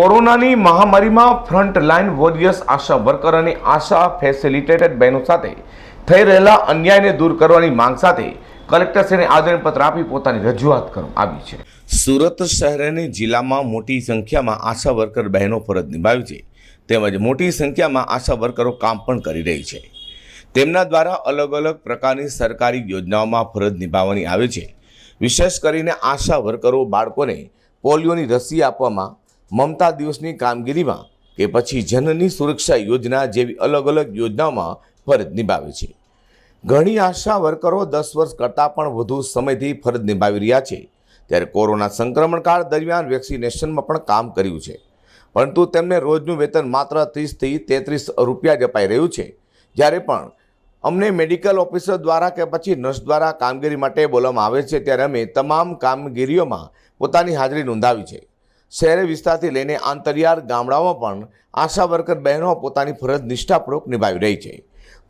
કોરોનાની મહામારીમાં front line warriors, ASHA worker અને આશા ફેસિલિટેટેડ બહેનો સાથે થઈ રહેલા અન્યાયને દૂર કરવાની માંગ સાથે કલેક્ટરશ્રીને આવેદનપત્ર આપી પોતાની રજૂઆત કરવામાં આવી છે. સુરત શહેર અને જિલ્લામાં મોટી સંખ્યામાં આશા વર્કર બહેનો ફરજ નિભાવી છે. તેમજ મોટી સંખ્યામાં આશા વર્કરો કામ પણ કરી રહી છે. તેમના દ્વારા અલગ અલગ પ્રકારની સરકારી યોજનાઓમાં ફરજ નિભાવવાની આવે છે. વિશેષ કરીને આશા વર્કરો બાળકોને પોલિયોની રસી આપવામાં મમતા દિવસની કામગીરીમાં કે પછી જનની સુરક્ષા યોજના જેવી અલગ અલગ યોજનાઓમાં ફરજ નિભાવે છે. ઘણી આશા વર્કરો દસ વર્ષ કરતાં પણ વધુ સમયથી ફરજ નિભાવી રહ્યા છે. ત્યારે કોરોના સંક્રમણ કાળ દરમિયાન વેક્સિનેશનમાં પણ કામ કર્યું છે. પરંતુ તેમને રોજનું વેતન માત્ર ત્રીસથી તેત્રીસ રૂપિયા જ અપાઈ રહ્યું છે. જ્યારે પણ અમને મેડિકલ ઓફિસર દ્વારા કે પછી નર્સ દ્વારા કામગીરી માટે બોલવામાં આવે છે, ત્યારે અમે તમામ કામગીરીઓમાં પોતાની હાજરી નોંધાવી છે. શહેરી વિસ્તારથી લઈને આંતરિયાળ ગામડાઓમાં પણ આશા વર્કર બહેનો પોતાની ફરજ નિષ્ઠાપૂર્વક નિભાવી રહી છે.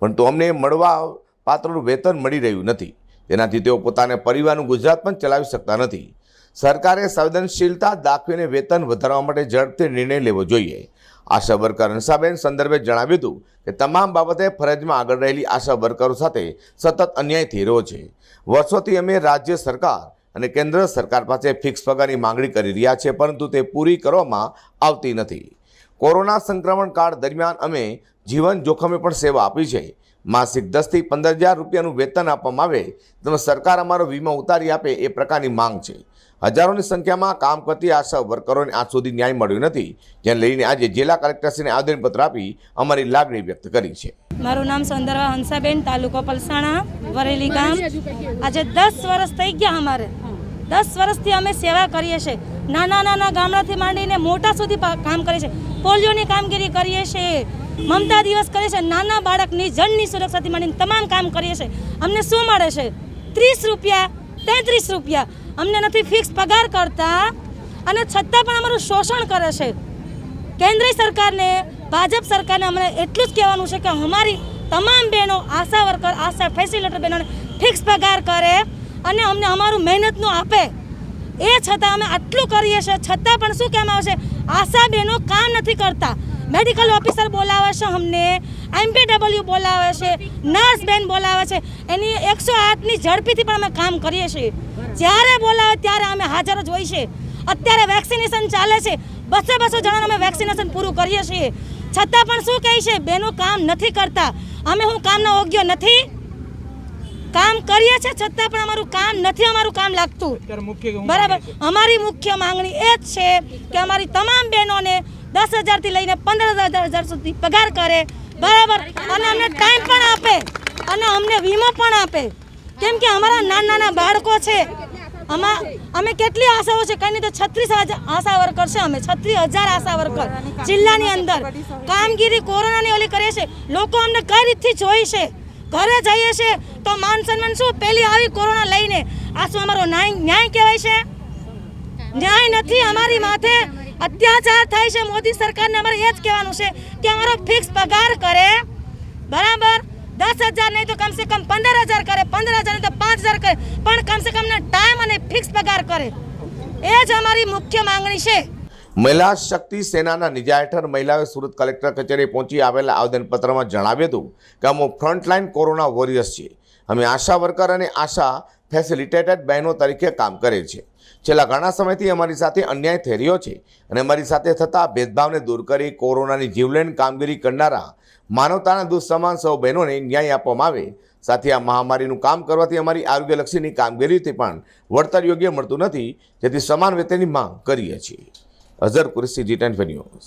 પરંતુ અમને મળવા પાત્રનું વેતન મળી રહ્યું નથી. તેનાથી તેઓ પોતાના પરિવારનું ગુજરાત પણ ચલાવી શકતા નથી. સરકારે સંવેદનશીલતા દાખવીને વેતન વધારવા માટે ઝડપથી નિર્ણય લેવો જોઈએ. આશા વર્કર હંસાબેન સંદર્ભે જણાવ્યું હતું કે તમામ બાબતે ફરજમાં આગળ રહેલી આશા વર્કરો સાથે સતત અન્યાય થઈ રહ્યો છે. વર્ષોથી અમે રાજ્ય સરકાર અને કેન્દ્ર સરકાર પાસે ફિક્સ પગારની માંગણી કરી રહ્યા છે, પરંતુ તે પૂરી કરવામાં આવતી નથી. કોરોના સંક્રમણ કાળ દરમિયાન અમે જીવન જોખમે પણ સેવા આપી છે. માસિક દસથી પંદર હજાર રૂપિયાનું વેતન આપવામાં આવે, તમે સરકાર અમારો વીમો ઉતારી આપે એ પ્રકારની માંગ છે. હજારોની સંખ્યામાં કામ કરતી આશા વર્કરોને આજ સુધી ન્યાય મળ્યો નથી, જેને લઈને આજે જિલ્લા કલેક્ટરશ્રીને આવેદનપત્ર આપી અમારી લાગણી વ્યક્ત કરી છે. મારું નામ સંદર્ભ હંસાબેન, તાલુકો પલસાણા, વરેલી ગામ. આજે દસ વર્ષ થઈ ગયા અમારે. દસ વર્ષથી અમે સેવા કરીએ છીએ. નાના નાના ગામડાથી માંડીને મોટા સુધી કામ કરીએ છીએ. પોલિયોની કામગીરી કરીએ છીએ. મમતા દિવસ કરીએ છીએ. નાના બાળકની જનની સુરક્ષાથી માંડીને તમામ કામ કરીએ છીએ. અમને શું મળે છે? ત્રીસ રૂપિયા, તેત્રીસ રૂપિયા. અમને નથી ફિક્સ પગાર કરતા. અને છતાં પણ અમારું શોષણ કરે છે. કેન્દ્ર સરકારને, ભાજપ સરકારને અમને એટલું જ કહેવાનું છે કે અમારી તમામ બહેનો, આશા વર્કર, આશા ફેસિલિટર બહેનોને ફિક્સ પગાર કરે. અને અમને અમારું મહેનતનું આપે. એ છતાં અમે આટલું કરીએ છીએ, છતાં પણ શું કહેવામાં આવશે? આશા બહેનો કામ નથી કરતા. મેડિકલ ઓફિસર બોલાવે છે અમને એમપીડબલ્યુ બોલાવે છે નર્સ બેન બોલાવે છે. એની એકસો આઠની ઝડપીથી પણ અમે કામ કરીએ છીએ. જ્યારે બોલાવે ત્યારે અમે હાજર જ હોય છે અત્યારે વેક્સિનેશન ચાલે છે. બસો બસો જણાને અમે વેક્સિનેશન પૂરું કરીએ છીએ. છતાં પણ શું કહે છે? બેનો કામ નથી કરતા. અમે હું કામના યોગ્ય નથી? કામ કરીએ છીએ છતાં પણ અમારું કામ નથી અમારું કામ લાગતું. બરાબર. અમારી મુખ્ય માંગણી એ જ છે કે અમારી તમામ બહેનોને દસ હજારથી લઈને પંદર હજાર સુધી પગાર કરે. બરાબર. અને અમને ટાઈમ પણ આપે. અને અમને વીમો પણ આપે. કેમ કે અમારા નાના નાના બાળકો છે. અમા અમે કેટલી આશાઓ છે કઈ નહીં તો છત્રીસ હજાર આશા વર્કર છે અમે. છત્રીસ હજાર આશા વર્કર જિલ્લાની અંદર. કામગીરી કોરોનાની ઓલી કરીએ છે. લોકો અમને કઈ રીતથી જોઈ છે? ઘરે જઈએ છે તો માન સન્માન શું? પેલી આવી કોરોના લઈને. આ શું અમારો ન્યાય કહેવાય છે? ન્યાય નથી અમારી માથે. અત્યાચાર થાય છે મોદી સરકારને. અમારે એ જ કહેવાનું છે કે અમારો ફિક્સ પગાર કરે. બરાબર? દસ હજાર નહીં તો કમસે કમ પંદર હજાર કરે. પંદર હજાર નહીં તો પાંચ હજાર કરે. પણ કમસે કમ ટાઈમ અને ફિક્સ પગાર કરે. એ જ અમારી મુખ્ય માંગણી છે. મહિલા શક્તિ સેનાના નિજા હેઠળ મહિલાઓએ સુરત કલેક્ટર કચેરીએ પહોંચી આવેલા આવેદનપત્રમાં જણાવ્યું હતું કે અમે ફ્રન્ટલાઇન કોરોના વોરિયર્સ છીએ. અમે આશા વર્કર અને આશા ફેસિલિટેટેડ બહેનો તરીકે કામ કરે છે. છેલ્લા ઘણા સમયથી અમારી સાથે અન્યાય થઈ રહ્યો છે અને અમારી સાથે થતા ભેદભાવને દૂર કરી કોરોનાની જીવલેણ કામગીરી કરનારા માનવતાના દુઃસમાન સૌ બહેનોને ન્યાય આપવામાં આવે. સાથે આ મહામારીનું કામ કરવાથી અમારી આરોગ્યલક્ષીની કામગીરીથી પણ વળતર યોગ્ય મળતું નથી. જેથી સમાન વેતનની માંગ કરીએ છીએ. Azhar Qureshi ji ten news